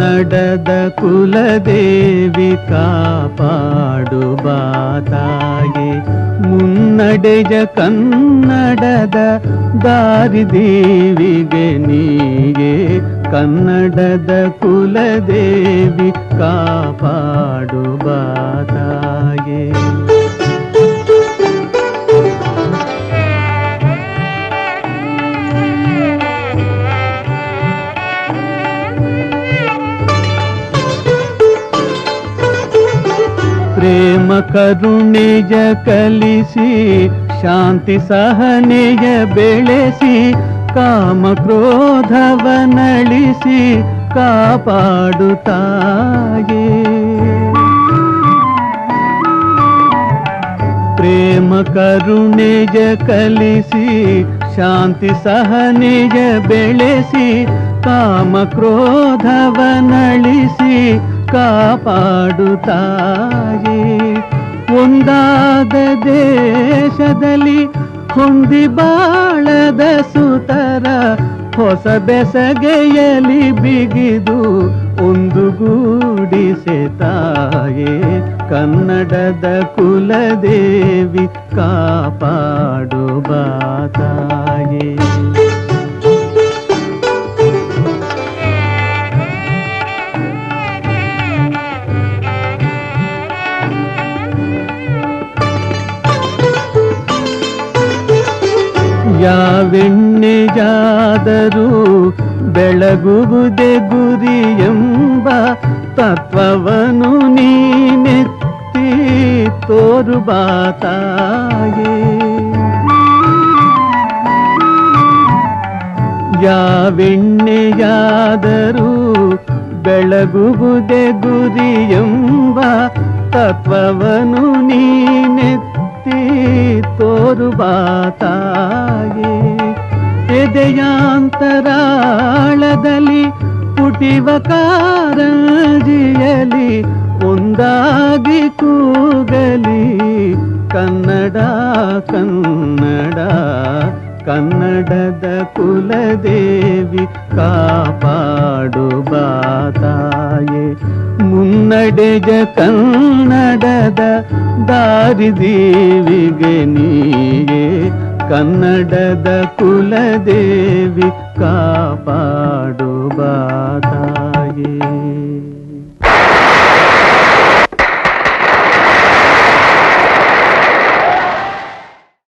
ಕನ್ನಡದ ಕುಲದೇವಿ ಕಾಪಾಡು ಬಾತಾಗೆ ಮುನ್ನಡೆಯ ಕನ್ನಡದ ದಾರಿದೀವಿಗೆ ನೀಗೆ ಕನ್ನಡದ ಕುಲದೇವಿ ಕಾಪಾಡು ಪ್ರೇಮ ಕರುಣೆಯ ಕಲಿಸಿ ಶಾಂತಿ ಸಹನೆಯ ಬೆಳೆಸಿ ಕಾಮ ಕ್ರೋಧವ ನಳಿಸಿ ಕಾಪಾಡುತ್ತಾಯೇ ಪ್ರೇಮ ಕರುಣೆಯ ಕಲಿಸಿ ಶಾಂತಿ ಸಹನೆಯ ಬೆಳೆಸಿ ಕಾಮ ಕ್ರೋಧವ ನಳಿಸಿ ಕಾಪಾಡುತ್ತಾಯೇ? ಒಂದಾದ ದೇಶದಲ್ಲಿ ಹೊಂದಿ ಬಾಳದ ಸುತರ ಹೊಸ ಬೆಸಗೆಯಲಿ ಬಿಗಿದು ಒಂದುಗೂಡಿಸೆ ತಾಯೇ ಕನ್ನಡದ ಕುಲದೇವಿ ಕಾಪಾಡು ಯಾವೆಣ್ಣೆಯಾದರೂ ಬೆಳಗುವುದೇ ಗುರಿಯೆಂಬ ತತ್ವವನು ನೀನೆತ್ತಿ ತೋರು ಬಾತಾಯೇ ಯಾವೆಣ್ಣೆಯಾದರೂ ಬೆಳಗುವುದೇ ಗುರಿಯೆಂಬ ತತ್ವವನು ನೀನೆತ್ತಿ ತೋರು ಬಾತಾಯೇ ಎದೆಯಾಂತರಾಳದಲ್ಲಿ ಪುಟಿವ ಕಾರಂಜಿಯಲಿ ಒಂದಾಗಿ ಕೂಗಲಿ ಕನ್ನಡ ಕನ್ನಡ ಕನ್ನಡದ ಕುಲದೇವಿ ಕಾಪಾಡು ಬಾತಾಯೇ ಮುನ್ನಡೆಯ ಕನ್ನಡದ ದಾರಿದೀವಿಗೆ ನೀಯೇ ಕನ್ನಡದ ಕುಲದೇವಿ ಕಾಪಾಡು ಬಾ